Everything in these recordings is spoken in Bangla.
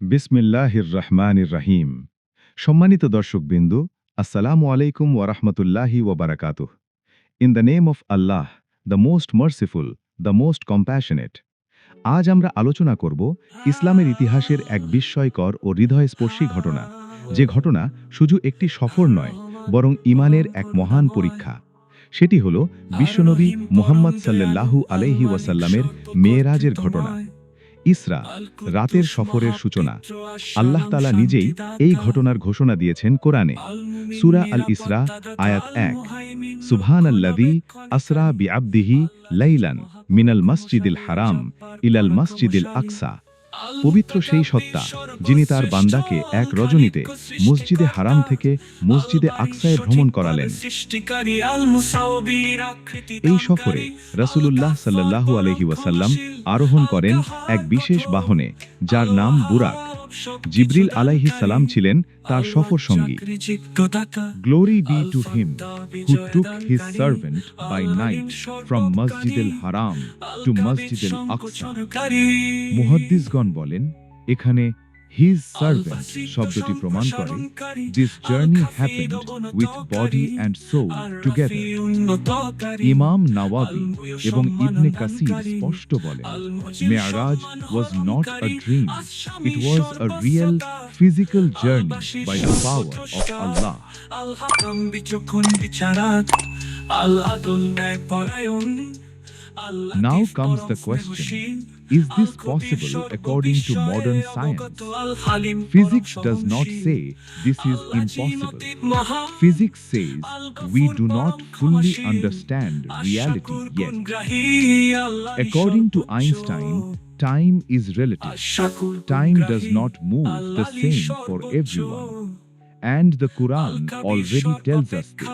বিসমিল্লাহির রহমানির রাহিম সম্মানিত দর্শকবিন্দু, আসসালামু আলাইকুম ওয়ারহমতুল্লাহি ওয়াবারাকাতুহ in the name of Allah the most merciful the most compassionate আজ আমরা আলোচনা করব ইসলামের ইতিহাসের এক বিস্ময়কর ও হৃদয়স্পর্শী ঘটনা। যে ঘটনা শুধু একটি সফর নয়, বরং ইমানের এক মহান পরীক্ষা। সেটি হল বিশ্বনবী মুহাম্মদ সাল্লাল্লাহু আলাইহি ওয়াসাল্লামের মেয়েরাজের ঘটনা। ইসরা, রাতের সফরের সূচনা। আল্লাহ তালা নিজেই এই ঘটনার ঘোষণা দিয়েছেন কোরআনে। সুরা আল ইসরা আয়াত এক। সুবহান আল্লাদি আসরা বিআবদিহি লাইলান মিনাল মসজিদিল হারাম ইলাল মসজিদিল আকসা। পবিত্র সেই সত্তা, যিনি তার বান্দাকে এক রজনীতে মসজিদে হারাম থেকে মসজিদে আকসায় ভ্রমণ করালেন। এই সফরে রাসূলুল্লাহ সাল্লাহ আলহি ওয়াসাল্লাম আরোহণ করেন এক বিশেষ বাহনে, যার নাম বুরাক। জিব্রিল আলাইহি সালাম ছিলেন তার সফর সঙ্গী। Glory be to him who took his servant by night from Masjid al Haram two মসজিদ এল আকসা মুহাদ্দিসগণ বলেন এখানে His servant শব্দটি প্রমাণ করে this journey happened with body and soul together. Imam Nawawi এবং Ibn কাসির postulate বলেন Miraj was not a dream. It was a real physical journey by the power of Allah. Now comes the question. Is this possible according to modern science? Physics does not say this is impossible. Physics says we do not fully understand reality yet. According to Einstein, time is relative. Time does not move the same for everyone. And the Quran already tells us this.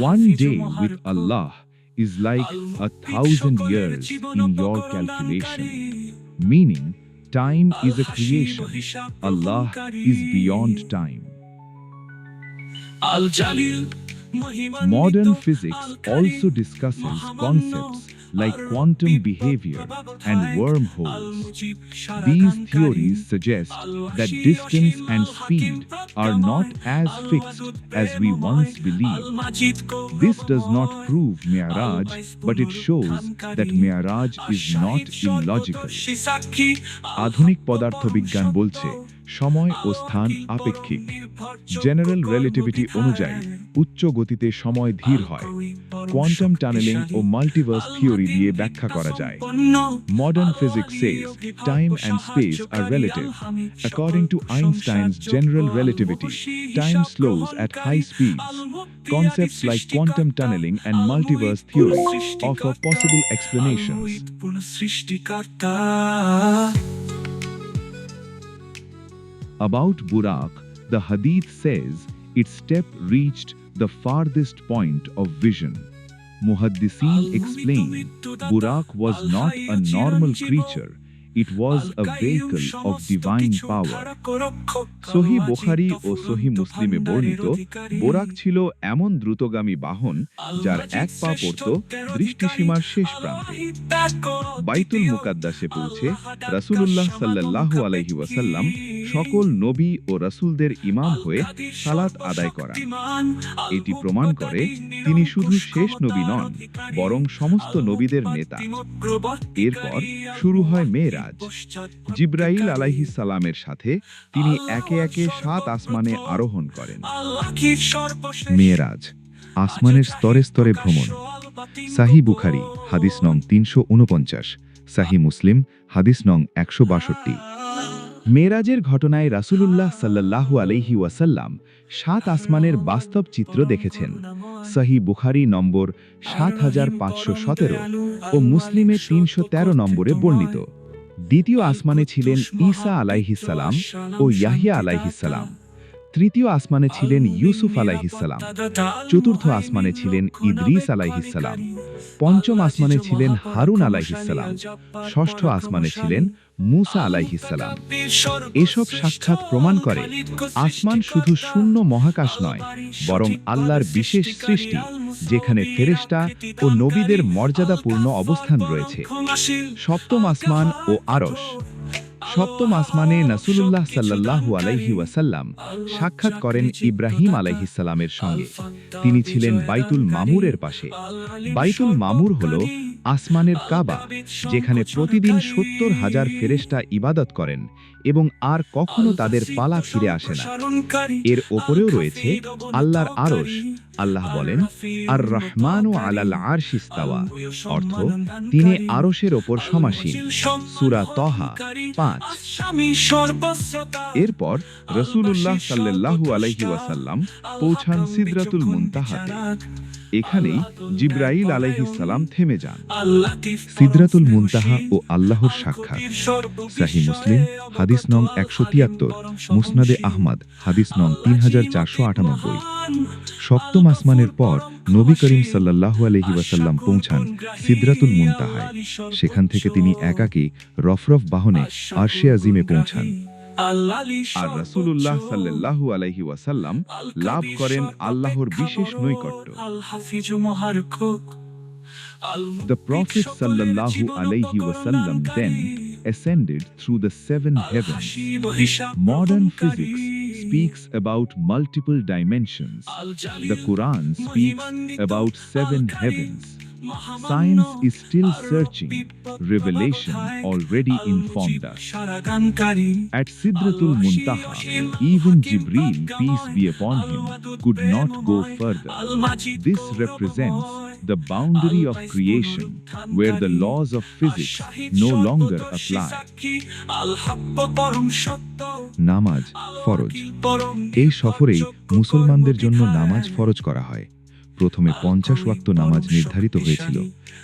One day with Allah is like a thousand years in your calculation. Meaning, time is a creation. Allah is beyond time. Modern physics also discusses concepts like quantum behavior and wormholes. These theories suggest that distance and speed are not as fixed as we once believed. This does not prove Mi'raj, but it shows that Mi'raj is not illogical. আধুনিক পদার্থবিজ্ঞান বলছে সময় ও স্থান আপেক্ষিক জেনারেল রিলেটিভিটি অনুযায়ী উচ্চ গতিতে সময় ধীর হয় কোয়ান্টাম টানেলিং ও multiverse theory দিয়ে ব্যাখ্যা করা যায় Modern physics says time and space are relative. According to Einstein's general relativity, time slows at high speeds. Concepts like quantum tunneling and multiverse theory offer possible explanations. About Burak, the Hadith says its step reached the farthest point of vision. Muhaddisin explain Burak was not a normal creature, it was a vehicle of divine power. সহি বোখারি ও সহি মুসলিমে বর্ণিত বোরাক ছিল এমন দ্রুতগামী বাহন যার এক পা পড়ত দৃষ্টিসীমার শেষ প্রান্তে। বাইতুল মুকাদ্দাসে পৌঁছে রাসূলুল্লাহ সাল্লাল্লাহু আলাইহি ওয়াসাল্লাম সকল নবী ও রাসূলদের ইমাম হয়ে সালাত আদায় করা। এটি প্রমাণ করে তিনি শুধু শেষ নবী নন বরং সমস্ত নবীদের নেতা। এরপর শুরু হয় মেয়েরাজ। জিব্রাইল আলাইহিস সালামের সাথে তিনি একে একে সাত আসমানে আরোহণ করেন। মেয়েরাজ আসমানের স্তরে স্তরে ভ্রমণ। সাহি বুখারি হাদিস নং তিনশো উনপঞ্চাশ। সাহি মুসলিম হাদিস নং একশো বাষট্টি। মেরাজের ঘটনায় রাসুলুল্লাহ সাল্লাহ আলহি ওয়াসাল্লাম সাত আসমানের বাস্তব চিত্র দেখেছেন। সহি বুখারি নম্বর সাত হাজার পাঁচশো সতেরো ও মুসলিমে তিনশো তেরো নম্বরে বর্ণিত। দ্বিতীয় আসমানে ছিলেন ঈসা আলাইহিসালাম ও ইয়াহিয়া আলাইহিসালাম তৃতীয় আসমানে ছিলেন ইউসুফ আলাইহিসালাম চতুর্থ আসমানে ছিলেন ইদ্রিস আলাইহিসালাম পঞ্চম আসমানে ছিলেন হারুন আলাইহিসালাম ষষ্ঠ আসমানে ছিলেন মুসা আলাইহিসালাম এসব সাক্ষাৎ প্রমাণ করে আসমান শুধু শূন্য মহাকাশ নয় বরং আল্লাহর বিশেষ সৃষ্টি যেখানে ফেরেশতা ও নবীদের মর্যাদাপূর্ণ অবস্থান রয়েছে। সপ্তম আসমান ও আরশ। সপ্তম আসমানে নাসুল্লাহ সাল্লাহ আলাইহি ওয়াসাল্লাম সাক্ষাৎ করেন ইব্রাহিম আলাইহিসাল্লামের সঙ্গে। তিনি ছিলেন বাইতুল মামুরের পাশে। বাইতুল মামুর হল আসমানের কাবা, যেখানে প্রতিদিন সত্তর হাজার ফেরেশতা ইবাদত করেন এবং আর কখনো তাদের পালা ফিরে আসে না। এর ওপরেও রয়েছে আল্লাহর আরশ। আল্লাহ বলেন আর রহমান ও আলাল আরশিস্তাওয়া অর্থ তিনি আরশের ওপর সমাসীন। সূরা তহা পাঁচ। এরপর রসুলুল্লাহ সাল্লাল্লাহু আলাইহি ওয়াসাল্লাম পৌঁছান সিদরাতুল মুনতাহাতে। এখানেই জিব্রাইল আলাইহিস সালাম থেমে যান। সিদরাতুল মুনতাহা ও আল্লাহর সাক্ষাৎ। সাহি মুসলিম হাদিস নং একশো তিয়াত্তর, মুসনাদে আহমদ, হাদিস নং তিন হাজার চারশো আটানব্বই। সপ্তম আসমানের পর নবী করিম সাল্লাল্লাহু আলহি ওয়াসাল্লাম পৌঁছান সিদরাতুল মুনতাহায়। সেখান থেকে তিনি একাকী রফরফ বাহনে আরশে আজিমে পৌঁছান। আর রাসূলুল্লাহ সাল্লাল্লাহু আলাইহি ওয়াসাল্লাম লাভ করেন আল্লাহর বিশেষ নৈকট্য। The Prophet sallallahu alaihi wasallam then ascended through the seven heavens. Modern physics speaks about multiple dimensions. The Quran speaks about seven heavens. Science is still searching. Revelation already informed us. At Sidratul Muntaha, even Jibreel, peace be upon him, could not go further. This represents the boundary of creation where the laws of physics no longer apply. নামাজ ফরজ এই সফরেই মুসলমানদের জন্য নামাজ ফরজ করা হয় প্রথমে পঞ্চাশ ওয়াক্ত নামাজ নির্ধারিত হয়েছিল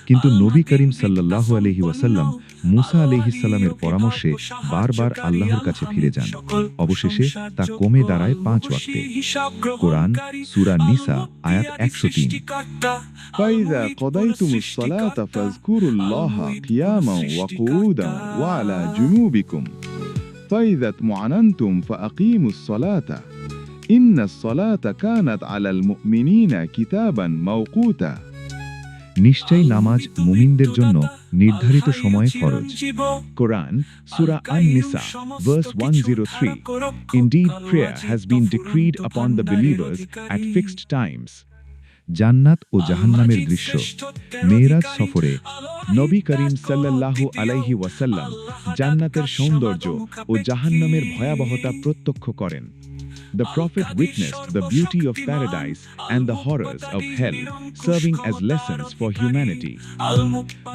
কিন্তু নবী করিম সাল্লাল্লাহু আলহি ওয়াসাল্লাম মুসা আলহিসাল্লামের পরামর্শে বারবার আল্লাহর কাছে ফিরে যান অবশেষে তা কমে দাঁড়ায় পাঁচ ওয়াক্তে কোরআন সূরা নিসা আয়াত একশো তিন فإذا قضيتم الصلاة فاذكروا الله قياما وقعودا وعلى جنوبكم فإذا اطمعننتم فأقيموا الصلاة إن الصلاة كانت على المؤمنين কিতাবান মাওকুতা নিশ্চয়ই নামাজ মুমিনদের জন্য নির্ধারিত সময়ে ফরজ। Quran Surah An Nisa verse 103 indeed prayer has been decreed upon the believers at fixed times জান্নাত ও জাহান্নামের দৃশ্য, মেয়েরাজ সফরে নবী করিম সাল্লাল্লাহু আলাইহি ওয়াসাল্লাম জান্নাতের সৌন্দর্য ও জাহান্নামের ভয়াবহতা প্রত্যক্ষ করেন। The prophet witnessed the beauty of paradise and the horrors of hell, serving as lessons for humanity.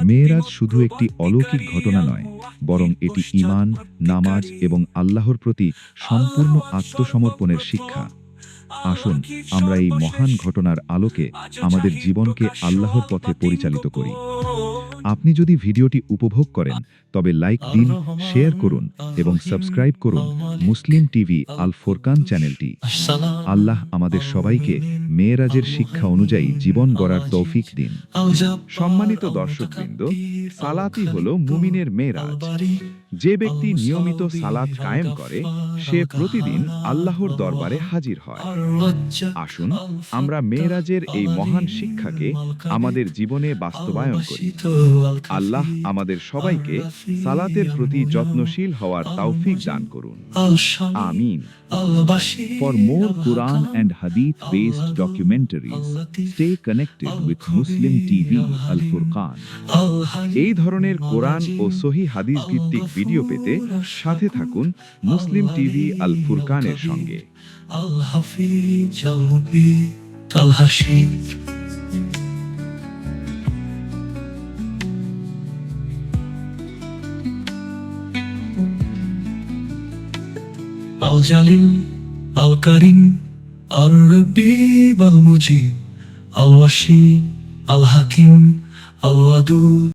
মেয়েরাজ শুধু একটি অলৌকিক ঘটনা নয় বরং এটি ঈমান নামাজ এবং আল্লাহর প্রতি সম্পূর্ণ আত্মসমর্পণের শিক্ষা আসুন আমরা এই মহান ঘটনার আলোকে আমাদের জীবনকে আল্লাহর পথে পরিচালিত করি আপনি যদি ভিডিওটি উপভোগ করেন তবে লাইক দিন শেয়ার করুন এবং সাবস্ক্রাইব করুন মুসলিম টিভি আল ফোরকান চ্যানেলটি। আল্লাহ আমাদের সবাইকে মেয়েরাজের শিক্ষা অনুযায়ী জীবন গড়ার তৌফিক দিন। সম্মানিত দর্শকবৃন্দ সালাতি হলো মুমিনের মেয়েরাজ। যে ব্যক্তি নিয়মিত সালাত কায়েম করে সে প্রতিদিন আল্লাহর দরবারে হাজির হয়। আসুন আমরা মেয়েরাজের এই মহান শিক্ষাকে আমাদের জীবনে বাস্তবায়ন করি। আল্লাহ আমাদের সবাইকে সালাতের প্রতি যত্নশীল হওয়ার তৌফিক দান করুন। আমিন। For more Quran and Hadith based documentaries, stay connected with Muslim TV Al Furqan. এই ধরনের কোরআন ও সহি হাদিস ভিত্তিক ভিডিও পেতে সাথে থাকুন মুসলিম টিভি আল ফুরকানের সঙ্গে। আল জালিম আল করিম আল রবিব আল মুজিব আল ওয়াসি আল হাকিম আল ওয়াদুদ